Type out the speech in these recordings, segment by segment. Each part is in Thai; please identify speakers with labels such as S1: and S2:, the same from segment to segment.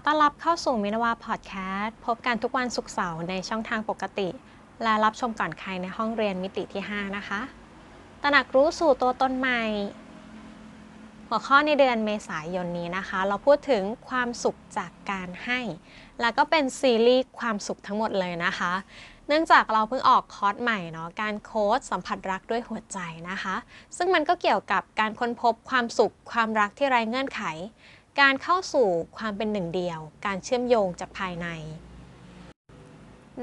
S1: ขอต้อนรับเข้าสู่มินวาพอดแคสต์พบกันทุกวันศุกร์เสาร์ในช่องทางปกติ และรับชมก่อนใครในห้องเรียนมิติที่ 5 นะคะ ตระหนักรู้สู่ตัวตนใหม่ หัวข้อในเดือนเมษายนนี้นะคะ เราพูดถึงความสุขจากการให้ แล้วก็เป็นซีรีส์ความสุขทั้งหมดเลยนะคะ เนื่องจากเราเพิ่งออกคอร์สใหม่เนาะการโค้ดสัมผัสรักด้วยหัวใจนะคะ ซึ่งมันก็เกี่ยวกับการค้นพบความสุขความรักที่ไร้เงื่อนไข การเข้าสู่ความเป็นหนึ่งเดียว การเชื่อมโยงจากภายใน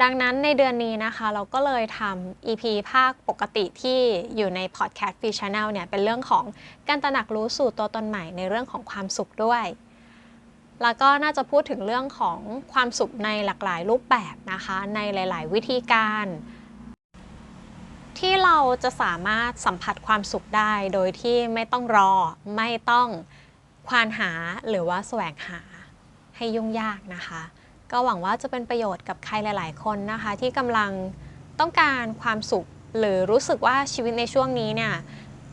S1: ดังนั้นในเดือนนี้นะคะ เราก็เลยทำ EP ภาคปกติที่อยู่ใน Podcast Free Channel เนี่ยเป็นเรื่องของการตระหนักรู้สู่ตัวตนใหม่ในเรื่องของความสุขด้วย แล้วก็น่าจะพูดถึงเรื่องของความสุขในหลากหลายรูปแบบนะคะ ในหลาย ๆ วิธีการที่เราจะสามารถสัมผัสความสุขได้โดยที่ไม่ต้องรอ ไม่ต้อง ควานหาหรือว่าแสวงหาให้ยุ่งยากนะคะ ก็หวังว่าจะเป็นประโยชน์กับใครหลาย ๆ คนนะคะ ที่กำลังต้องการความสุข หรือรู้สึกว่าชีวิตในช่วงนี้เนี่ย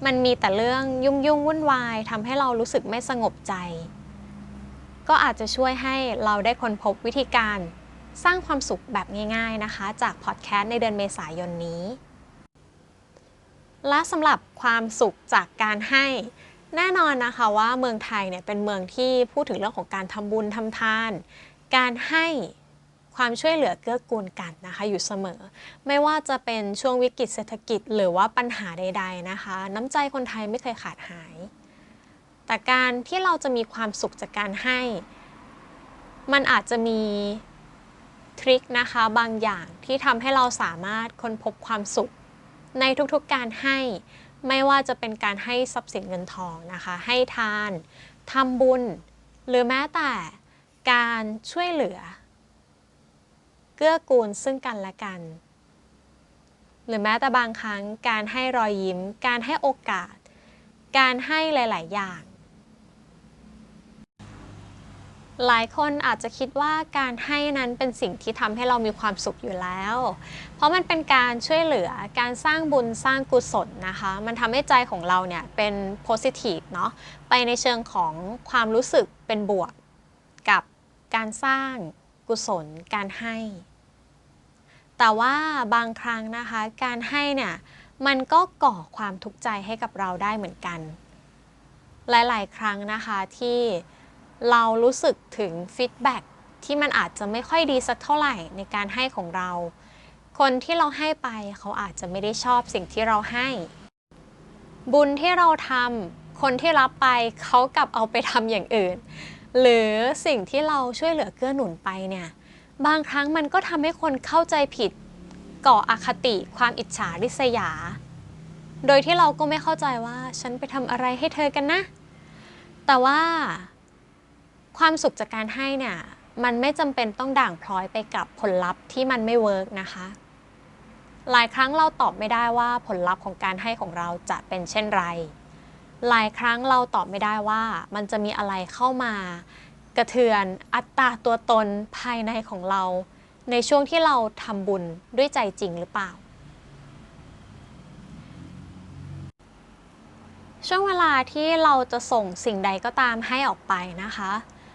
S1: มันมีแต่เรื่องยุ่งยุ่งวุ่นวายทำให้เรารู้สึกไม่สงบใจ ก็อาจจะช่วยให้เราได้ค้นพบวิธีการสร้างความสุขแบบง่ายๆนะคะ จากพอดแคสต์ในเดือนเมษายนนี้ และสำหรับความสุขจากการให้ แน่นอนนะคะว่าเมืองไทยเนี่ยเป็นเมืองที่พูดถึงเรื่องของการทำบุญทำทาน การให้ความช่วยเหลือเกื้อกูลกันนะคะอยู่เสมอ ไม่ว่าจะเป็นช่วงวิกฤตเศรษฐกิจ หรือว่าปัญหาใด ๆนะคะ น้ำใจคนไทยไม่เคยขาดหาย แต่การที่เราจะมีความสุขจากการให้ มันอาจจะมีทริคนะคะบางอย่างที่ทำให้เราสามารถค้นพบความสุขในทุกๆการให้ ไม่ว่าจะเป็นการให้ทรัพย์สินเงินทองนะคะ ให้ทานทำบุญ หรือแม้แต่การช่วยเหลือ เกื้อกูลซึ่งกันและกัน หรือแม้แต่บางครั้งการให้รอยยิ้ม การให้โอกาส การให้หลาย ๆ อย่าง หลายคนอาจจะคิดว่าการให้นั้นเป็นสิ่งที่ทำให้เรามีความสุขอยู่แล้ว ราะมันเป็นการช่วยเหลือการสร้างบุญสร้างกุศลนะคะ มันทำให้ใจของเราเนี่ยเป็น positive เนาะไปในเชิงของความรู้สึกเป็นบวกกับการสร้างกุศลการให้ แต่ว่าบางครั้งนะคะ การให้เนี่ยมันก็ก่อความทุกข์ใจให้กับเราได้เหมือนกัน หลายๆ ครั้งนะคะที่เรารู้สึกถึงฟีดแบ็กที่มันอาจจะไม่ค่อยดีสักเท่าไหร่ในการให้ของเรา คนที่เราให้ไปเขาอาจจะไม่ได้ชอบสิ่งที่เราให้ บุญที่เราทำคนที่รับไปเขากลับเอาไปทำอย่างอื่น หรือสิ่งที่เราช่วยเหลือเกื้อหนุนไปเนี่ย บางครั้งมันก็ทำให้คนเข้าใจผิดก่ออคติความอิจฉาริษยา โดยที่เราก็ไม่เข้าใจว่าฉันไปทำอะไรให้เธอกันนะ แต่ว่าความสุขจากการให้เนี่ย มันไม่จำเป็นต้องด่างพร้อยไปกับผลลัพธ์ที่มันไม่เวิร์กนะคะ หลายครั้งเราตอบไม่ได้ว่าผลลัพธ์ของการให้ของเราจะเป็นเช่นไร หลายครั้งเราตอบไม่ได้ว่ามันจะมีอะไรเข้ามากระเทือนอัตตาตัวตนภายในของเรา ในช่วงที่เราทำบุญด้วยใจจริงหรือเปล่า ช่วงเวลาที่เราจะส่งสิ่งใดก็ตามให้ออกไปนะคะ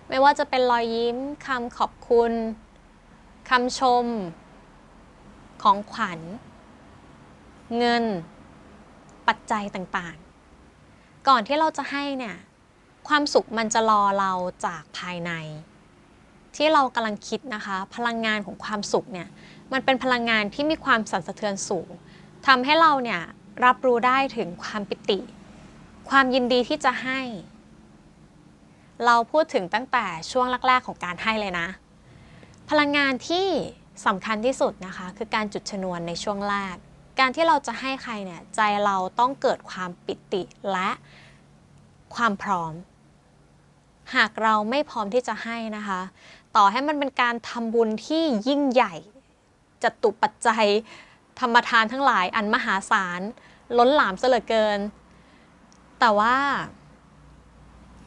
S1: ไม่ว่าจะเป็นรอยยิ้มคำขอบคุณคำชม ของขวัญ เงิน ปัจจัยต่างๆ ก่อนที่เราจะให้เนี่ย ความสุขมันจะรอเราจากภายใน ที่เรากำลังคิดนะคะ พลังงานของความสุขเนี่ย มันเป็นพลังงานที่มีความสั่นสะเทือนสูงทำให้เราเนี่ยรับรู้ได้ถึงความปิติ ความยินดีที่จะให้ เราพูดถึงตั้งแต่ช่วงแรก ๆ ของการให้เลยนะ พลังงานที่สำคัญที่สุดนะคะ คือการจุดชนวนในช่วงแรก การที่เราจะให้ใครเนี่ยใจเราต้องเกิดความปิติและความพร้อม หากเราไม่พร้อมที่จะให้นะคะ ต่อให้มันเป็นการทำบุญที่ยิ่งใหญ่จตุปัจจัยธรรมทานทั้งหลายอันมหาศาล ล้นหลามเสลือเกิน แต่ว่า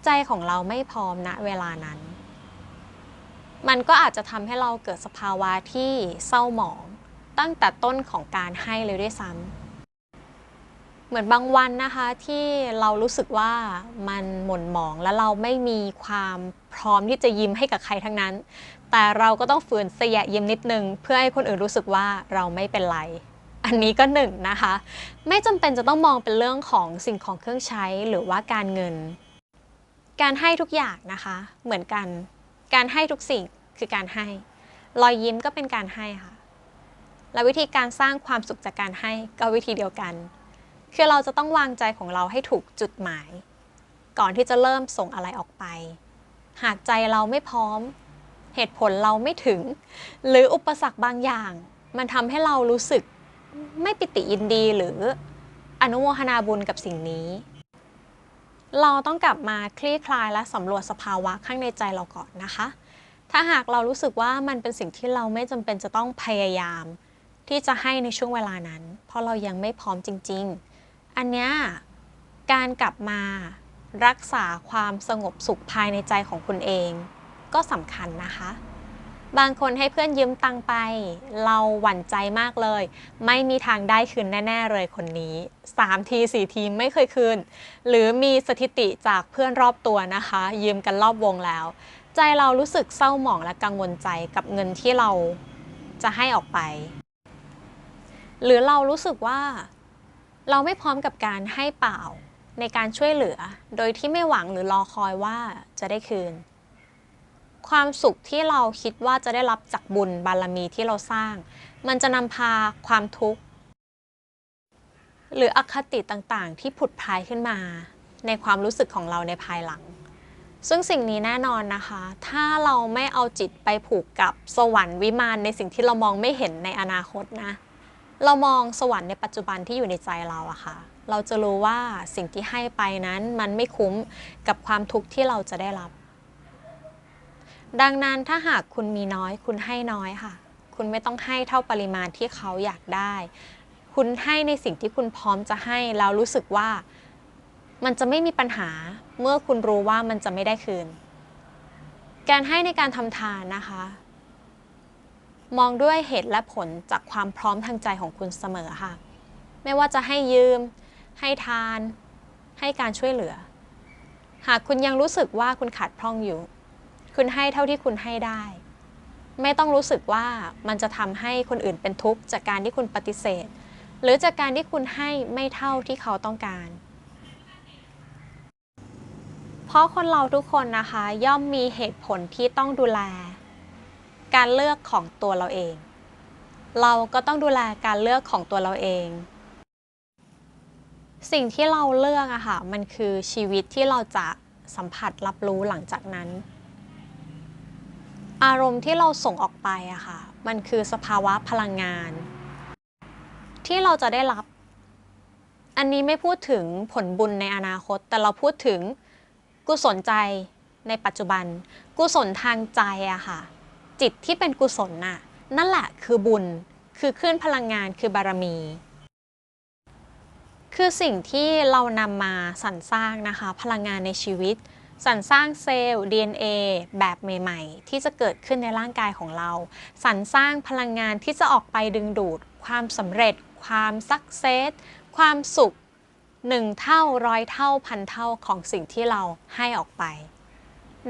S1: ใจของเราไม่พร้อมณเวลานั้น มันก็อาจจะทำให้เราเกิดสภาวะที่เศร้าหมอง ตั้งแต่ต้นของการให้เลยด้วยซ้เหมือนบางวันนะคะที่เรารู้สึกว่ามันหม่นหมองและเราไม่มีความพร้อมที่จะยิ้มให้กับใครทั้งนั้น แต่เราก็ต้องฝืนเสียยิ้มนิดนึง เพื่อให้คนอื่นรู้สึกว่าเราไม่เป็นไรอันนี้ก็หนึ่งนะคะ ไม่จำเป็นจะต้องมองเป็นเรื่องของสิ่งของเครื่องใช้หรือว่าการเงิน การให้ทุกอย่างนะคะเหมือนกัน การให้ทุกสิ่งคือการให้ รอยยิ้มก็เป็นการให้ค่ะ และวิธีการสร้างความสุขจากการให้ก็วิธีเดียวกัน คือเราจะต้องวางใจของเราให้ถูกจุดหมาย ก่อนที่จะเริ่มส่งอะไรออกไป หากใจเราไม่พร้อม เหตุผลเราไม่ถึง หรืออุปสรรคบางอย่าง มันทำให้เรารู้สึกไม่ปิติยินดีหรืออนุโมทนาบุญกับสิ่งนี้ เราต้องกลับมาคลี่คลายและสำรวจสภาวะข้างในใจเราก่อนนะคะ ถ้าหากเรารู้สึกว่ามันเป็นสิ่งที่เราไม่จำเป็นจะต้องพยายาม ที่จะให้ในช่วงเวลานั้น เพราะเรายังไม่พร้อมจริง ๆ อันเนี้ยการกลับมารักษาความสงบสุขภายในใจของคุณเอง ก็สำคัญนะคะ บางคนให้เพื่อนยืมตังไป เราหวั่นใจมากเลย ไม่มีทางได้คืนแน่ ๆ เลยคนนี้ 3 ที 4 ทีไม่เคยคืน หรือมีสถิติจากเพื่อนรอบตัวนะคะ ยืมกันรอบวงแล้ว ใจเรารู้สึกเศร้าหมองและกังวลใจกับเงินที่เราจะให้ออกไป หรือเรารู้สึกว่า เราไม่พร้อมกับการให้เปล่าในการช่วยเหลือ โดยที่ไม่หวังหรือรอคอยว่าจะได้คืน ความสุขที่เราคิดว่าจะได้รับจากบุญบารมีที่เราสร้าง มันจะนำพาความทุกข์ หรืออคติต่างๆ ที่ผุดพายขึ้นมา ในความรู้สึกของเราในภายหลัง ซึ่งสิ่งนี้แน่นอนนะคะ ถ้าเราไม่เอาจิตไปผูกกับสวรรค์วิมานในสิ่งที่เรามองไม่เห็นในอนาคตนะ เรามองสวรรค์ในปัจจุบันที่อยู่ในใจเราอะค่ะ เราจะรู้ว่าสิ่งที่ให้ไปนั้นมันไม่คุ้มกับความทุกข์ที่เราจะได้รับ ดังนั้นถ้าหากคุณมีน้อย คุณให้น้อยค่ะ คุณไม่ต้องให้เท่าปริมาณที่เขาอยากได้ คุณให้ในสิ่งที่คุณพร้อมจะให้แล้วรู้สึกว่า มันจะไม่มีปัญหาเมื่อคุณรู้ว่ามันจะไม่ได้คืน การให้ในการทำทานนะคะ มองด้วยเหตุและผลจากความพร้อมทางใจของคุณเสมอค่ะ ไม่ว่าจะให้ยืม ให้ทาน ให้การช่วยเหลือ หากคุณยังรู้สึกว่าคุณขาดพร่องอยู่ คุณให้เท่าที่คุณให้ได้ ไม่ต้องรู้สึกว่ามันจะทำให้คนอื่นเป็นทุกข์จากการที่คุณปฏิเสธ หรือจากการที่คุณให้ไม่เท่าที่เขาต้องการ เพราะคนเราทุกคนนะคะ ย่อมมีเหตุผลที่ต้องดูแล การเลือกของตัวเราเอง เราก็ต้องดูแลการเลือกของตัวเราเองสิ่งที่เราเลือกอะค่ะ มันคือชีวิตที่เราจะสัมผัสรับรู้หลังจากนั้น อารมณ์ที่เราส่งออกไปอะค่ะ มันคือสภาวะพลังงาน ที่เราจะได้รับ อันนี้ไม่พูดถึงผลบุญในอนาคต แต่เราพูดถึงกุศลใจในปัจจุบัน กุศลทางใจอะค่ะ จิตที่เป็นกุศลน่ะ นั่นแหละคือบุญ คือคลื่นพลังงาน คือบารมี คือสิ่งที่เรานำมาสรรสร้างนะคะ พลังงานในชีวิต สรรสร้างเซลล์ DNA แบบใหม่ ๆ ที่จะเกิดขึ้นในร่างกายของเรา สรรสร้างพลังงานที่จะออกไปดึงดูด ความสำเร็จ ความสักเซส ความสุขหนึ่งเท่าร้อยเท่าพันเท่าของสิ่งที่เราให้ออกไป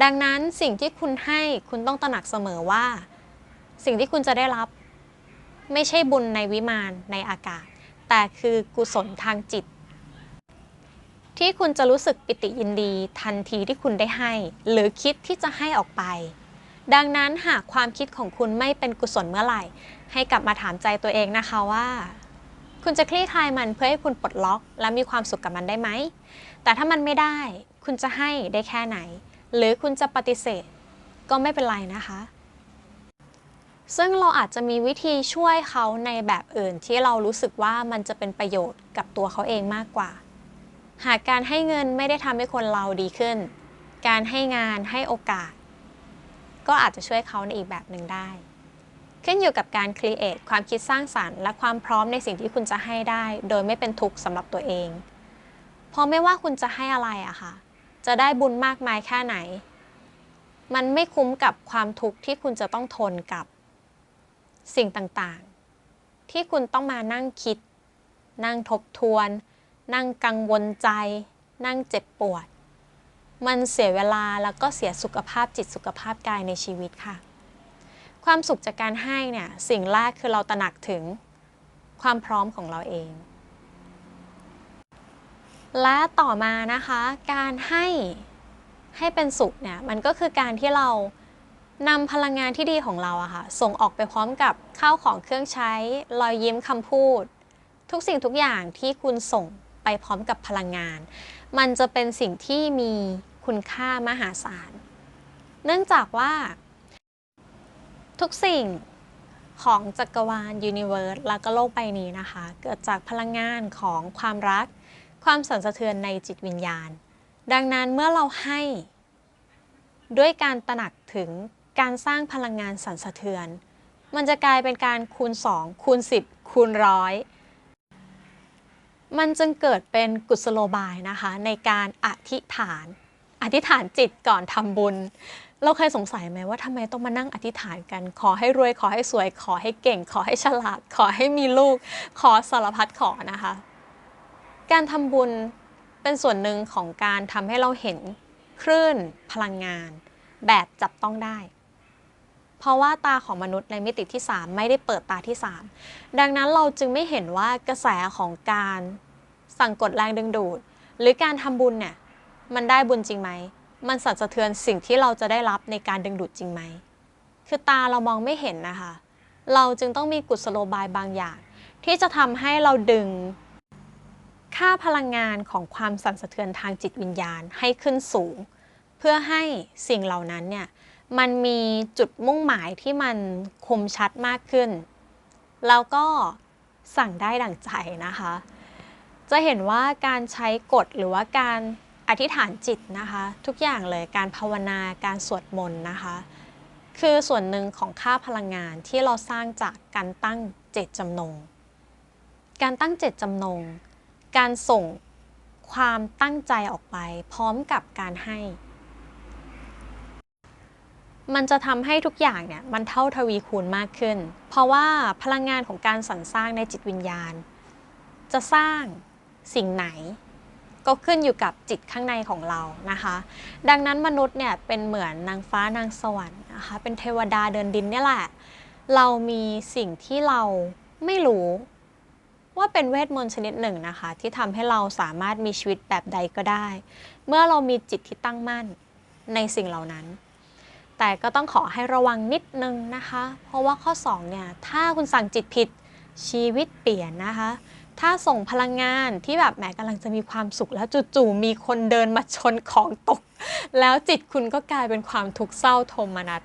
S1: ดังนั้นสิ่งที่คุณให้คุณต้องตระหนักเสมอว่า สิ่งที่คุณจะได้รับ ไม่ใช่บุญในวิมานในอากาศ แต่คือกุศลทางจิต ที่คุณจะรู้สึกปิติยินดี ทันทีที่คุณได้ให้ หรือคิดที่จะให้ออกไป ดังนั้นหากความคิดของคุณไม่เป็นกุศลเมื่อไหร่ ให้กลับมาถามใจตัวเองนะคะว่า คุณจะคลี่คลายมันเพื่อให้คุณปลดล็อก และมีความสุขกับมันได้ไหม แต่ถ้ามันไม่ได้ คุณจะให้ได้แค่ไหน หรือคุณจะปฏิเสธ ก็ไม่เป็นไรนะคะ ซึ่งเราอาจจะมีวิธีช่วยเขาในแบบอื่นที่เรารู้สึกว่ามันจะเป็นประโยชน์กับตัวเขาเองมากกว่า หากการให้เงินไม่ได้ทำให้คนเราดีขึ้น การให้งานให้โอกาส ก็อาจจะช่วยเขาในอีกแบบหนึ่งได้ ขึ้นอยู่กับการครีเอทความคิดสร้างสารรค์ และความพร้อมในสิ่งที่คุณจะให้ได้ โดยไม่เป็นทุกข์สำหรับตัวเองเพราะไม่ว่าคุณจะให้อะไรอะค่ะ จะได้บุญมากมายแค่ไหน มันไม่คุ้มกับความทุกข์ที่คุณจะต้องทนกับ สิ่งต่างๆ ที่คุณต้องมานั่งคิด นั่งทบทวน นั่งกังวลใจ นั่งเจ็บปวด มันเสียเวลาแล้วก็เสียสุขภาพจิตสุขภาพกายในชีวิตค่ะ ความสุขจากการให้เนี่ยสิ่งแรกคือเราตระหนักถึงความพร้อมของเราเอง และต่อมานะคะการให้ให้เป็นสุขเนี่ยมันก็คือการที่เรานำพลังงานที่ดีของเราอะค่ะส่งออกไปพร้อมกับข้าวของเครื่องใช้ รอยยิ้มคำพูด ทุกสิ่งทุกอย่างที่คุณส่ง ไปพร้อมกับพลังงาน มันจะเป็นสิ่งที่มีคุณค่ามหาศาล เนื่องจากว่า ทุกสิ่งของจักรวาลยูนิเวิร์สและก็โลกใบนี้นะคะ เกิดจากพลังงานของความรัก ความสั่นสะเทือนในจิตวิญญาณ ดังนั้นเมื่อเราให้ด้วยการตระหนักถึงการสร้างพลังงานสั่นสะเทือน มันจะกลายเป็นการคูณ 2 คูณ 10 คูณร้อย มันจึงเกิดเป็นกุศโลบายนะคะในการอธิษฐาน อธิษฐานจิตก่อนทำบุญ เราเคยสงสัยไหมว่าทำไมต้องมานั่งอธิษฐานกัน ขอให้รวยขอให้สวย ขอให้เก่ง ขอให้ฉลาด ขอให้มีลูก ขอสารพัดขอนะคะ การทำบุญเป็นส่วนหนึ่งของการทำให้เราเห็นคลื่นพลังงาน แบบจับต้องได้ เพราะว่าตาของมนุษย์ในมิติที่ 3 ไม่ได้เปิดตาที่ 3 ดังนั้นเราจึงไม่เห็นว่ากระแสของการสั่งกดแรงดึงดูด หรือการทำบุญเนี่ยมันได้บุญจริงไหม มันสั่นสะเทือนสิ่งที่เราจะได้รับในการดึงดูดจริงไหม คือตาเรามองไม่เห็นนะคะ เราจึงต้องมีกุศโลบายบางอย่าง ที่จะทำให้เราดึงค่าพลังงานของความสั่นสะเทือนทางจิตวิญญาณให้ขึ้นสูง เพื่อให้สิ่งเหล่านั้นเนี่ย มันมีจุดมุ่งหมายที่มันคมชัดมากขึ้น แล้วก็สั่งได้ดั่งใจนะคะ จะเห็นว่าการใช้กฎหรือว่าการอธิษฐานจิตนะคะ ทุกอย่างเลยการภาวนาการสวดมนต์นะคะ คือส่วนหนึ่งของค่าพลังงานที่เราสร้างจากการตั้งเจตจำนง การตั้งเจตจำนง การส่งความตั้งใจออกไป พร้อมกับการให้ มันจะทำให้ทุกอย่างเนี่ยมันเท่าทวีคูณมากขึ้น เพราะว่าพลังงานของการสรรสร้างในจิตวิญญาณ จะสร้างสิ่งไหน ก็ขึ้นอยู่กับจิตข้างในของเรานะคะ ดังนั้นมนุษย์เนี่ยเป็นเหมือนนางฟ้านางสวรรค์นะคะเป็นเทวดาเดินดินเนี่ยแหละ เรามีสิ่งที่เราไม่รู้ว่าเป็นเวทมนต์ชนิดหนึ่งนะคะ ที่ทำให้เราสามารถมีชีวิตแบบใดก็ได้ เมื่อเรามีจิตที่ตั้งมั่นในสิ่งเหล่านั้น แต่ก็ต้องขอให้ระวังนิดนึงนะคะ เพราะว่าข้อ2เนี่ยถ้าคุณสั่งจิตผิดชีวิตเปลี่ยนนะคะ ถ้าส่งพลังงานที่แบบแหมกำลังจะมีความสุขแล้วจู่ๆมีคนเดินมาชนของตก แล้วจิตคุณก็กลายเป็นความทุกข์เศร้าโทมนัส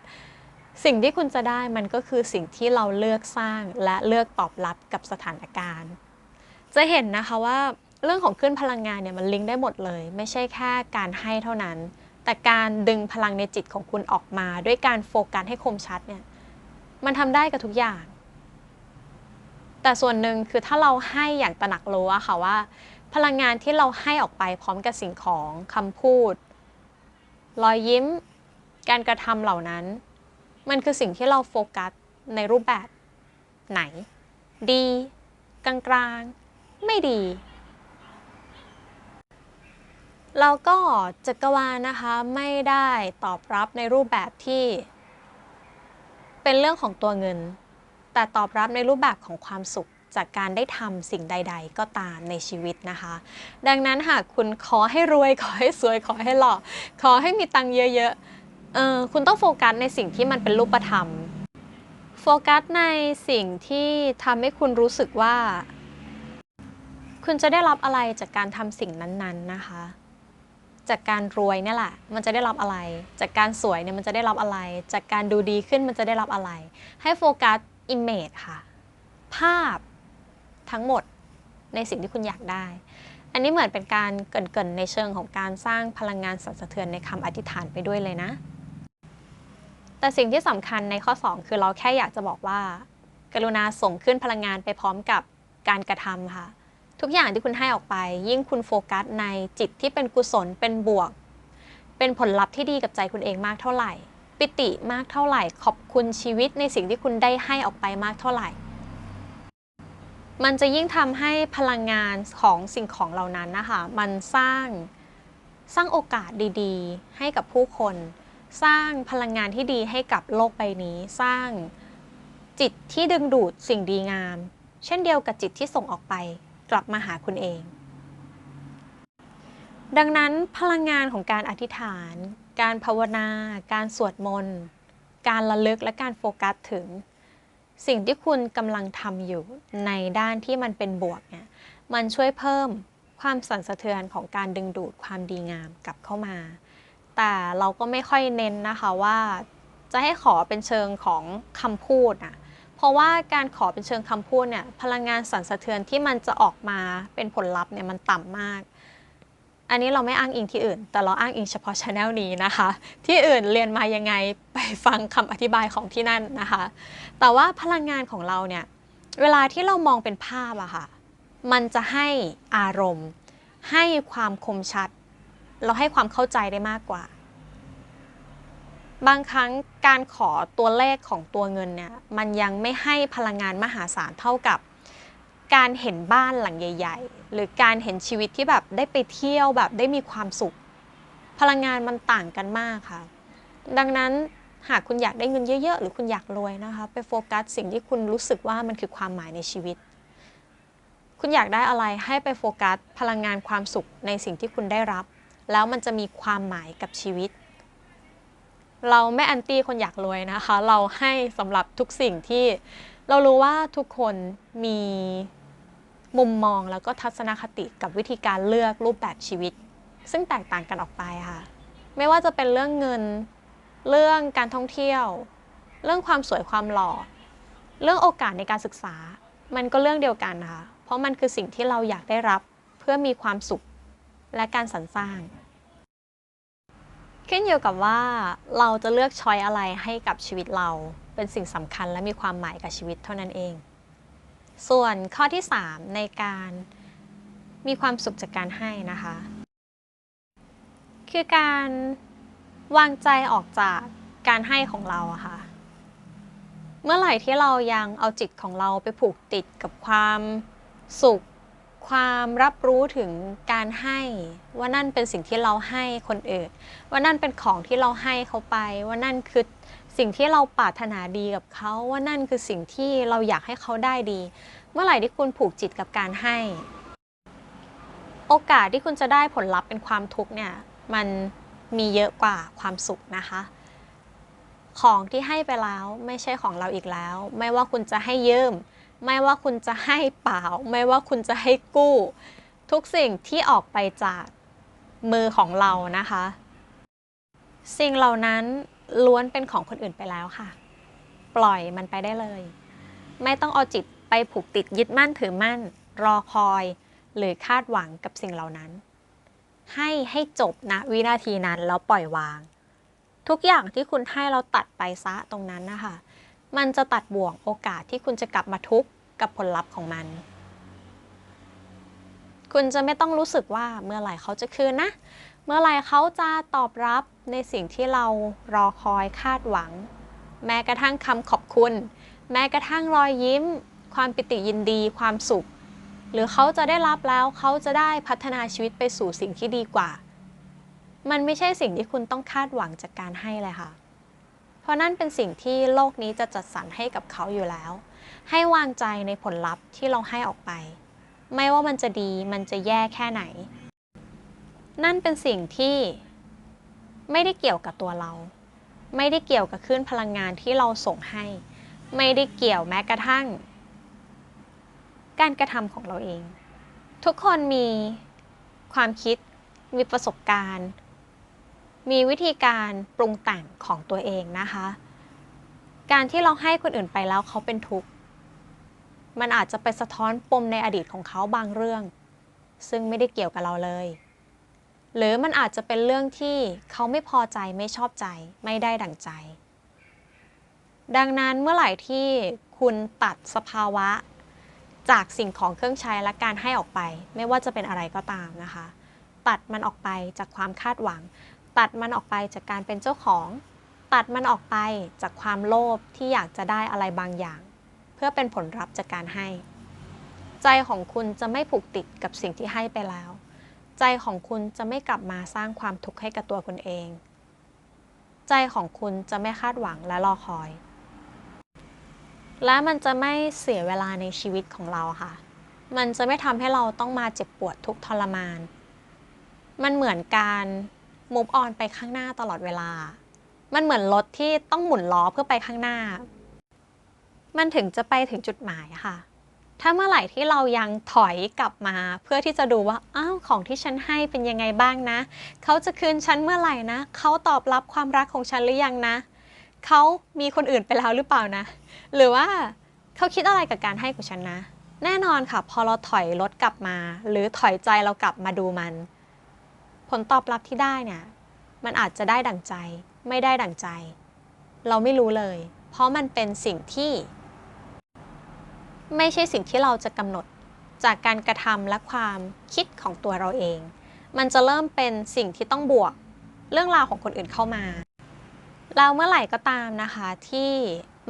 S1: สิ่งที่คุณจะได้มันก็คือสิ่งที่เราเลือกสร้างและเลือกตอบรับกับสถานการณ์ จะเห็นนะคะว่าเรื่องของขึ้นพลังงานเนี่ยมันลิงก์ได้หมดเลย ไม่ใช่แค่การให้เท่านั้น แต่การดึงพลังในจิตของคุณออกมา ด้วยการโฟกัสให้คมชัดเนี่ย มันทำได้กับทุกอย่าง แต่ส่วนหนึ่งคือถ้าเราให้อย่างตระหนักรู้อะค่ะว่า พลังงานที่เราให้ออกไปพร้อมกับสิ่งของคำพูด รอยยิ้ม การกระทำเหล่านั้น มันคือสิ่งที่เราโฟกัสในรูปแบบไหน ดี กลางๆ ไม่ดี แล้วก็จักรวาลนะคะไม่ได้ตอบรับในรูปแบบที่ เป็นเรื่องของตัวเงิน แต่ตอบรับในรูปแบบของความสุขจากการได้ทำสิ่งใด ๆ ก็ตามในชีวิตนะคะ ดังนั้นหากคุณขอให้รวยขอให้สวยขอให้หล่อขอให้มีตังค์เยอะๆเออคุณต้องโฟกัสในสิ่งที่มันเป็นรูปธรรม โฟกัสในสิ่งที่ทำให้คุณรู้สึกว่า คุณจะได้รับอะไรจากการทำสิ่งนั้น ๆ นะคะ จากการรวยเนี่ยแหละมันจะได้รับอะไร จากการสวยเนี่ยมันจะได้รับอะไร จากการดูดีขึ้นมันจะได้รับอะไร ให้โฟกัส image ค่ะ ภาพทั้งหมดในสิ่งที่คุณอยากได้ อันนี้เหมือนเป็นการเกินๆในเชิงของการสร้างพลังงานสั่นสะเทือนในคำอธิษฐานไปด้วยเลยนะ แต่สิ่งที่สำคัญในข้อ 2 คือเราแค่อยากจะบอกว่า กรุณาส่งขึ้นพลังงานไปพร้อมกับการกระทำค่ะ ทุกอย่างที่คุณให้ออกไป ยิ่งคุณโฟกัสในจิตที่เป็นกุศลเป็นบวก เป็นผลลัพธ์ที่ดีกับใจคุณเองมากเท่าไหร่ ปิติมากเท่าไหร่ ขอบคุณชีวิตในสิ่งที่คุณได้ให้ออกไปมากเท่าไหร่ มันจะยิ่งทำให้พลังงานของสิ่งของเหล่านั้นนะคะมันสร้างสร้างโอกาสดีๆ ให้กับผู้คน สร้างพลังงานที่ดีให้กับโลกใบนี้ สร้างจิตที่ดึงดูดสิ่งดีงาม เช่นเดียวกับจิตที่ส่งออกไป กลับมาหาคุณเอง ดังนั้นพลังงานของการอธิษฐาน การภาวนา การสวดมนต์ การระลึกและการโฟกัสถึง สิ่งที่คุณกำลังทำอยู่ในด้านที่มันเป็นบวกเนี่ยมันช่วยเพิ่มความสั่นสะเทือนของการดึงดูดความดีงามกลับเข้ามา แต่เราก็ไม่ค่อยเน้นนะคะว่าจะให้ขอเป็นเชิงของคำพูดอะ ราะว่าการขอเป็นเชิงคำพูดเนี่ยพลังงานสั่นสะเทือนที่มันจะออกมาเป็นผลลัพธ์เนี่ยมันต่ำมาก อันนี้เราไม่อ้างอิงที่อื่น แต่เราอ้างอิงเฉพาะช anel นี้นะคะ ที่อื่นเรียนมายังไงไปฟังคำอธิบายของที่นั่นนะคะ แต่ว่าพลังงานของเราเนี่ยเวลาที่เรามองเป็นภาพอะค่ะ มันจะให้อารมณ์ ให้ความคมชัด เราให้ความเข้าใจได้มากกว่า บางครั้งการขอตัวเลขของตัวเงินเนี่ยมันยังไม่ให้พลังงานมหาศาลเท่ากับ การเห็นบ้านหลังใหญ่ ๆ หรือการเห็นชีวิตที่แบบได้ไปเที่ยวแบบได้มีความสุข พลังงานมันต่างกันมากค่ะ ดังนั้นหากคุณอยากได้เงินเยอะๆ หรือคุณอยากรวยนะคะ ไปโฟกัสสิ่งที่คุณรู้สึกว่ามันคือความหมายในชีวิต คุณอยากได้อะไรให้ไปโฟกัสพลังงานความสุขในสิ่งที่คุณได้รับ แล้วมันจะมีความหมายกับชีวิต เราไม่แอนตี้คนอยากรวยนะคะ เราให้สำหรับทุกสิ่งที่เรารู้ว่าทุกคนมีมุมมองแล้วก็ทัศนคติกับวิธีการเลือกรูปแบบชีวิต ซึ่งแตกต่างกันออกไปค่ะ ไม่ว่าจะเป็นเรื่องเงิน เรื่องการท่องเที่ยว เรื่องความสวยความหล่อ เรื่องโอกาสในการศึกษา มันก็เรื่องเดียวกันนะคะเพราะมันคือสิ่งที่เราอยากได้รับเพื่อมีความสุขและการสรรสร้าง ขึ้นอยู่กับว่าเราจะเลือกช้อยอะไรให้กับชีวิตเราเป็นสิ่งสำคัญและมีความหมายกับชีวิตเท่านั้นเอง ส่วนข้อที่ 3 ในการมีความสุขจากการให้นะคะ คือการวางใจออกจากการให้ของเราอะค่ะ เมื่อไหร่ที่เรายังเอาจิตของเราไปผูกติดกับความสุข ความรับรู้ถึงการให้ว่านั่นเป็นสิ่งที่เราให้คนอื่น ว่านั่นเป็นของที่เราให้เขาไป ว่านั่นคือสิ่งที่เราปรารถนาดีกับเขาว่านั่นคือสิ่งที่เราอยากให้เขาได้ดี เมื่อไหร่ที่คุณผูกจิตกับการให้ โอกาสที่คุณจะได้ผลลัพธ์เป็นความทุกข์เนี่ยมันมีเยอะกว่าความสุขนะคะ ของที่ให้ไปแล้วไม่ใช่ของเราอีกแล้ว ไม่ว่าคุณจะให้ยืม ไม่ว่าคุณจะให้เปล่า ไม่ว่าคุณจะให้กู้ ทุกสิ่งที่ออกไปจากมือของเรานะคะ สิ่งเหล่านั้นล้วนเป็นของคนอื่นไปแล้วค่ะ ปล่อยมันไปได้เลย ไม่ต้องเอาจิตไปผูกติดยึดมั่นถือมั่น รอคอย หรือคาดหวังกับสิ่งเหล่านั้น ให้ให้จบนะวินาทีนั้นแล้วปล่อยวาง ทุกอย่างที่คุณให้เราตัดไปซะตรงนั้นนะคะ มันจะตัดบ่วงโอกาสที่คุณจะกลับมาทุกข์กับผลลัพธ์ของมัน คุณจะไม่ต้องรู้สึกว่าเมื่อไหร่เขาจะคืนนะ เมื่อไหร่เขาจะตอบรับในสิ่งที่เรารอคอยคาดหวัง แม้กระทั่งคำขอบคุณ แม้กระทั่งรอยยิ้ม ความปิติยินดี ความสุข หรือเขาจะได้รับแล้วเขาจะได้พัฒนาชีวิตไปสู่สิ่งที่ดีกว่า มันไม่ใช่สิ่งที่คุณต้องคาดหวังจากการให้เลยค่ะ เพราะนั่นเป็นสิ่งที่โลกนี้จะจัดสรรให้กับเขาอยู่แล้ว ให้วางใจในผลลัพธ์ที่เราให้ออกไป ไม่ว่ามันจะดีมันจะแย่แค่ไหน นั่นเป็นสิ่งที่ไม่ได้เกี่ยวกับตัวเรา ไม่ได้เกี่ยวกับคลื่นพลังงานที่เราส่งให้ ไม่ได้เกี่ยวแม้กระทั่ง การกระทำของเราเอง ทุกคนมีความคิดมีประสบการณ์ มีวิธีการปรุงแต่งของตัวเองนะคะ การที่เราให้คนอื่นไปแล้วเขาเป็นทุกข์ มันอาจจะไปสะท้อนปมในอดีตของเขาบางเรื่อง ซึ่งไม่ได้เกี่ยวกับเราเลย หรือมันอาจจะเป็นเรื่องที่เขาไม่พอใจไม่ชอบใจ ไม่ได้ดั่งใจ ดังนั้นเมื่อไหร่ที่คุณตัดสภาวะจากสิ่งของเครื่องใช้และการให้ออกไป ไม่ว่าจะเป็นอะไรก็ตามนะคะ ตัดมันออกไปจากความคาดหวัง ตัดมันออกไปจากการเป็นเจ้าของ ตัดมันออกไปจากความโลภที่อยากจะได้อะไรบางอย่าง เพื่อเป็นผลลัพธ์จากการให้ ใจของคุณจะไม่ผูกติดกับสิ่งที่ให้ไปแล้ว ใจของคุณจะไม่กลับมาสร้างความทุกข์ให้กับตัวคุณเอง ใจของคุณจะไม่คาดหวังและรอคอย และมันจะไม่เสียเวลาในชีวิตของเราค่ะ มันจะไม่ทำให้เราต้องมาเจ็บปวดทุกทรมาน มันเหมือนการ มูฟออนไปข้างหน้าตลอดเวลา มันเหมือนรถที่ต้องหมุนล้อเพื่อไปข้างหน้า มันถึงจะไปถึงจุดหมายค่ะ ถ้าเมื่อไหร่ที่เรายังถอยกลับมา เพื่อที่จะดูว่า อ้าว ของที่ฉันให้เป็นยังไงบ้างนะ เขาจะคืนฉันเมื่อไหร่นะ เขาตอบรับความรักของฉันหรือยังนะ เขามีคนอื่นไปแล้วหรือเปล่านะ หรือว่าเขาคิดอะไรกับการให้ของฉันนะ แน่นอนค่ะ พอเราถอยรถกลับมา หรือถอยใจเรากลับมาดูมัน ผลตอบรับที่ได้เนี่ยมันอาจจะได้ดั่งใจไม่ได้ดั่งใจ เราไม่รู้เลย เพราะมันเป็นสิ่งที่ ไม่ใช่สิ่งที่เราจะกำหนดจากการกระทำและความคิดของตัวเราเอง มันจะเริ่มเป็นสิ่งที่ต้องบวกเรื่องราวของคนอื่นเข้ามาแล้วเมื่อไหร่ก็ตามนะคะที่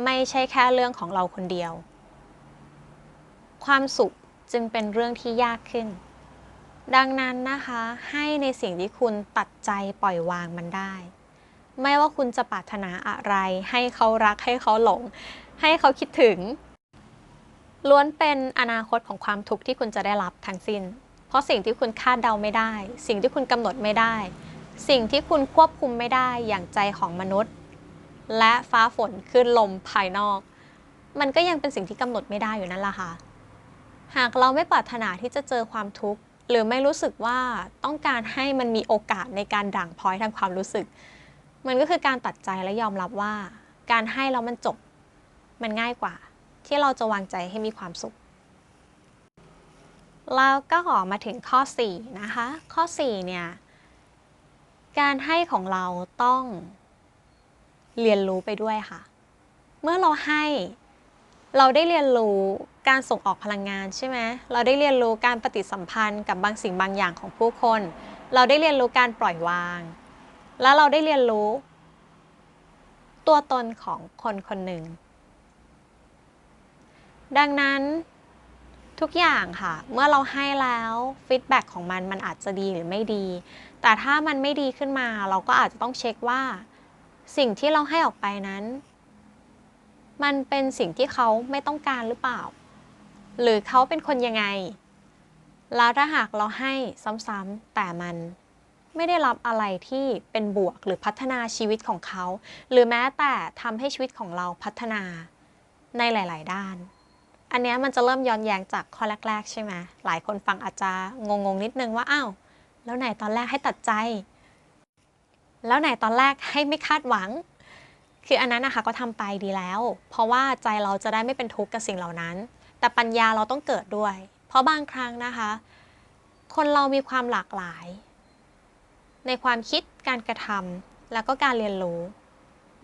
S1: ไม่ใช่แค่เรื่องของเราคนเดียว ความสุขจึงเป็นเรื่องที่ยากขึ้น ดังนั้นนะคะให้ในสิ่งที่คุณตัดใจปล่อยวางมันได้ ไม่ว่าคุณจะปรารถนาอะไร ให้เขารักให้เขาหลง ให้เขาคิดถึง ล้วนเป็นอนาคตของความทุกข์ที่คุณจะได้รับทั้งสิ้น เพราะสิ่งที่คุณคาดเดาไม่ได้ สิ่งที่คุณกำหนดไม่ได้ สิ่งที่คุณควบคุมไม่ได้อย่างใจของมนุษย์ และฟ้าฝนขึ้นลมภายนอก มันก็ยังเป็นสิ่งที่กำหนดไม่ได้อยู่นั่นแหละค่ะหากเราไม่ปรารถนาที่จะเจอความทุกข์ หรือไม่รู้สึกว่าต้องการให้มันมีโอกาสในการด่างพ้อยทางความรู้สึก มันก็คือการตัดใจและยอมรับว่า การให้แล้วมันจบมันง่ายกว่า ที่เราจะวางใจให้มีความสุข แล้วก็ออกมาถึงข้อ 4 นะคะ ข้อ 4 เนี่ย การให้ของเราต้องเรียนรู้ไปด้วยค่ะ เมื่อเราให้เราได้เรียนรู้ การส่งออกพลังงานใช่ไหมเราได้เรียนรู้การปฏิสัมพันธ์กับบางสิ่งบางอย่างของผู้คน เราได้เรียนรู้การปล่อยวาง แล้วเราได้เรียนรู้ ตัวตนของคนคนหนึ่ง ดังนั้นทุกอย่างค่ะ เมื่อเราให้แล้วฟีดแบ็ของมันมันอาจจะดีหรือไม่ดี แต่ถ้ามันไม่ดีขึ้นมาเราก็อาจจะต้องเช็คว่า สิ่งที่เราให้ออกไปนั้น มันเป็นสิ่งที่เขาไม่ต้องการหรือเปล่า หรือเขาเป็นคนยังไง แล้วถ้าหากเราให้ซ้ำๆแต่มันไม่ได้รับอะไรที่เป็นบวกหรือพัฒนาชีวิตของเขา หรือแม้แต่ทำให้ชีวิตของเราพัฒนาในหลาย ๆ ด้าน อันนี้มันจะเริ่มย้อนแย้งจากข้อแรก ๆ ใช่ไหมหลายคนฟังอาจจะงง ๆ นิดนึงว่าอ้าวแล้วไหนตอนแรกให้ตัดใจ แล้วไหนตอนแรกให้ไม่คาดหวัง คืออันนั้นนะคะก็ทำไปดีแล้ว เพราะว่าใจเราจะได้ไม่เป็นทุกข์กับสิ่งเหล่านั้น แต่ปัญญาเราต้องเกิดด้วย เพราะบางครั้งนะคะ คนเรามีความหลากหลาย ในความคิดการกระทำแล้วก็การเรียนรู้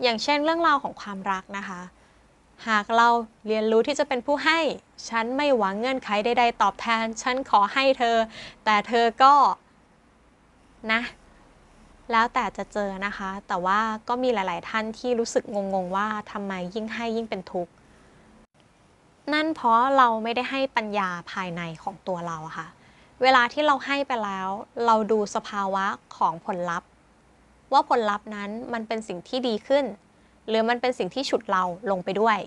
S1: อย่างเช่นเรื่องราวของความรักนะคะ หากเราเรียนรู้ที่จะเป็นผู้ให้ ฉันไม่หวังเงื่อนไขใด ๆ ตอบแทน ฉันขอให้เธอ แต่เธอก็นะแล้วแต่จะเจอนะคะ แต่ว่าก็มีหลาย ๆ ท่านที่รู้สึกงง ๆ ว่าทำไมยิ่งให้ยิ่งเป็นทุกข์ นั่นเพราะเราไม่ได้ให้ปัญญาภายในของตัวเราค่ะ เวลาที่เราให้ไปแล้ว เราดูสภาวะของผลลัพธ์ ว่าผลลัพธ์นั้นมันเป็นสิ่งที่ดีขึ้น หรือมันเป็นสิ่งที่ฉุดเราลงไปด้วย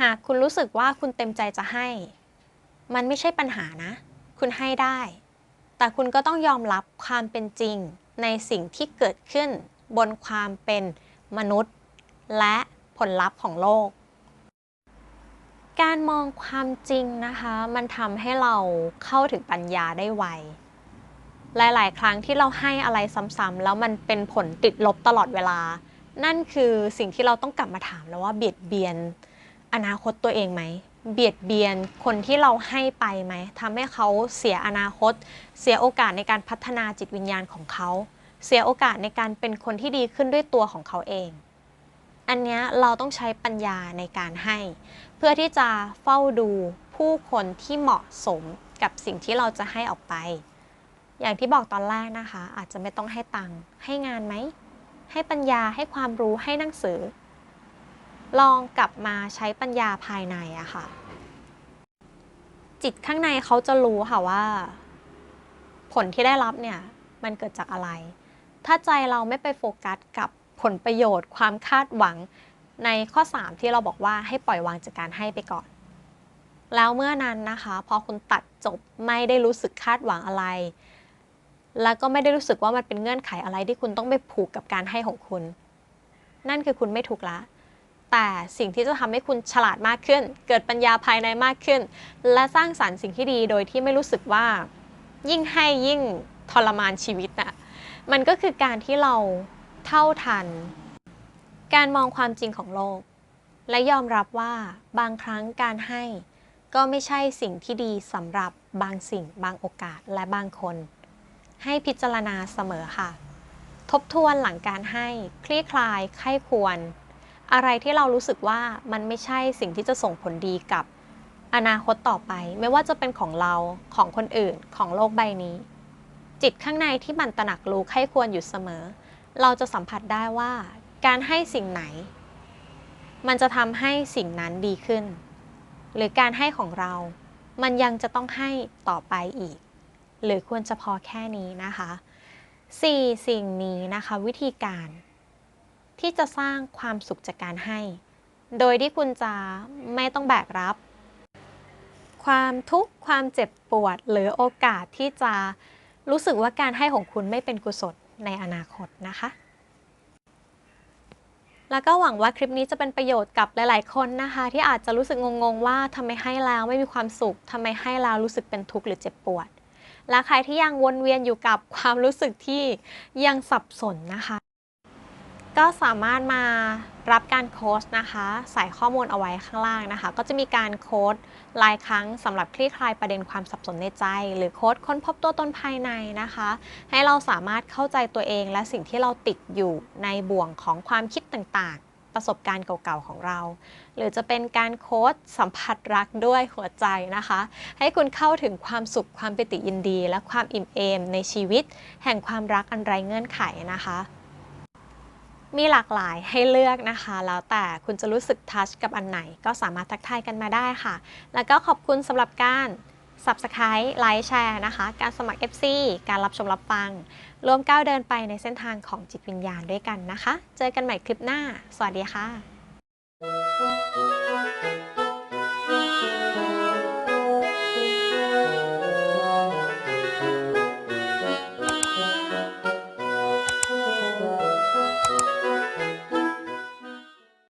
S1: หากคุณรู้สึกว่าคุณเต็มใจจะให้ มันไม่ใช่ปัญหานะ คุณให้ได้ แต่คุณก็ต้องยอมรับความเป็นจริงในสิ่งที่เกิดขึ้นบนความเป็นมนุษย์ และผลลัพธ์ของโลก การมองความจริงนะคะ มันทำให้เราเข้าถึงปัญญาได้ไว หลาย ๆ ครั้งที่เราให้อะไรซ้ำๆแล้วมันเป็นผลติดลบตลอดเวลา นั่นคือสิ่งที่เราต้องกลับมาถามแล้วว่าเบียดเบียนอนาคตตัวเองไหม เบียดเบียนคนที่เราให้ไปไหมทำให้เขาเสียอนาคต เสียโอกาสในการพัฒนาจิตวิญญาณของเขา เสียโอกาสในการเป็นคนที่ดีขึ้นด้วยตัวของเขาเอง อันนี้เราต้องใช้ปัญญาในการให้ เพื่อที่จะเฝ้าดูผู้คนที่เหมาะสมกับสิ่งที่เราจะให้ออกไป อย่างที่บอกตอนแรกนะคะ อาจจะไม่ต้องให้ตังค์ให้งานไหม ให้ปัญญาให้ความรู้ให้หนังสือ ลองกลับมาใช้ปัญญาภายในอะค่ะ จิตข้างในเขาจะรู้ค่ะว่า ผลที่ได้รับเนี่ยมันเกิดจากอะไร ถ้าใจเราไม่ไปโฟกัสกับ ผลประโยชน์ ความคาดหวังในข้อ 3 ที่เราบอกว่าให้ปล่อยวางจากการให้ไปก่อน แล้วเมื่อนั้นนะคะ พอคุณตัดจบไม่ได้รู้สึกคาดหวังอะไร แล้วก็ไม่ได้รู้สึกว่ามันเป็นเงื่อนไขอะไรที่คุณต้องไปผูกกับการให้ของคุณ นั่นคือคุณไม่ถูกละ แต่สิ่งที่จะทำให้คุณฉลาดมากขึ้น เกิดปัญญาภายในมากขึ้น และสร้างสรรค์สิ่งที่ดีโดยที่ไม่รู้สึกว่า ยิ่งให้ยิ่งทรมานชีวิตอะมันก็คือการที่เรา เท่าทัน การมองความจริงของโลก และยอมรับว่าบางครั้งการให้ก็ไม่ใช่สิ่งที่ดีสำหรับบางสิ่ง บางโอกาสและบางคน ให้พิจารณาเสมอค่ะ ทบทวนหลังการให้ คลี่คลายไข้ควร อะไรที่เรารู้สึกว่ามันไม่ใช่สิ่งที่จะส่งผลดีกับอนาคตต่อไป ไม่ว่าจะเป็นของเราของคนอื่นของโลกใบนี้ จิตข้างในที่มันตระหนักรู้ไข้ควรอยู่เสมอ เราจะสัมผัสได้ว่า การให้สิ่งไหน มันจะทำให้สิ่งนั้นดีขึ้น หรือการให้ของเรา มันยังจะต้องให้ต่อไปอีก หรือควรจะพอแค่นี้นะคะ 4 สิ่งนี้นะคะ วิธีการ ที่จะสร้างความสุขจากการให้ โดยที่คุณจะไม่ต้องแบกรับ ความทุกข์ความเจ็บปวด หรือโอกาสที่จะรู้สึกว่าการให้ของคุณไม่เป็นกุศล ในอนาคตนะคะ แล้วก็หวังว่าคลิปนี้จะเป็นประโยชน์กับหลาย ๆ คนนะคะ ที่อาจจะรู้สึกงง ๆ ว่าทำไมให้แล้วไม่มีความสุขทำไมให้แล้วรู้สึกเป็นทุกข์หรือเจ็บปวด และใครที่ยังวนเวียนอยู่กับความรู้สึกที่ยังสับสนนะคะ ก็สามารถมา รับการโค้ชนะคะ ใส่ข้อมูลเอาไว้ข้างล่างนะคะ ก็จะมีการโค้ดรายครั้งสำหรับคลี่คลายประเด็นความสับสนในใจ หรือโค้ดค้นพบตัวตนภายในนะคะ ให้เราสามารถเข้าใจตัวเองและสิ่งที่เราติดอยู่ในบ่วงของความคิดต่างๆ ประสบการณ์เก่าๆของเรา หรือจะเป็นการโค้ดสัมผัสรักด้วยหัวใจนะคะ ให้คุณเข้าถึงความสุขความปิติยินดี และความอิ่มเอมในชีวิต แห่งความรักอันไร้เงื่อนไขนะคะ มีหลากหลายให้เลือกนะคะ แล้วแต่คุณจะรู้สึกทัชกับอันไหน ก็สามารถทักทายกันมาได้ค่ะ แล้วก็ขอบคุณสำหรับการ Subscribe ไลค์แชร์นะคะ การสมัคร FC การรับชมรับฟัง ร่วมก้าวเดินไปในเส้นทางของจิตวิญญาณด้วยกันนะคะ เจอกันใหม่คลิปหน้า สวัสดีค่ะ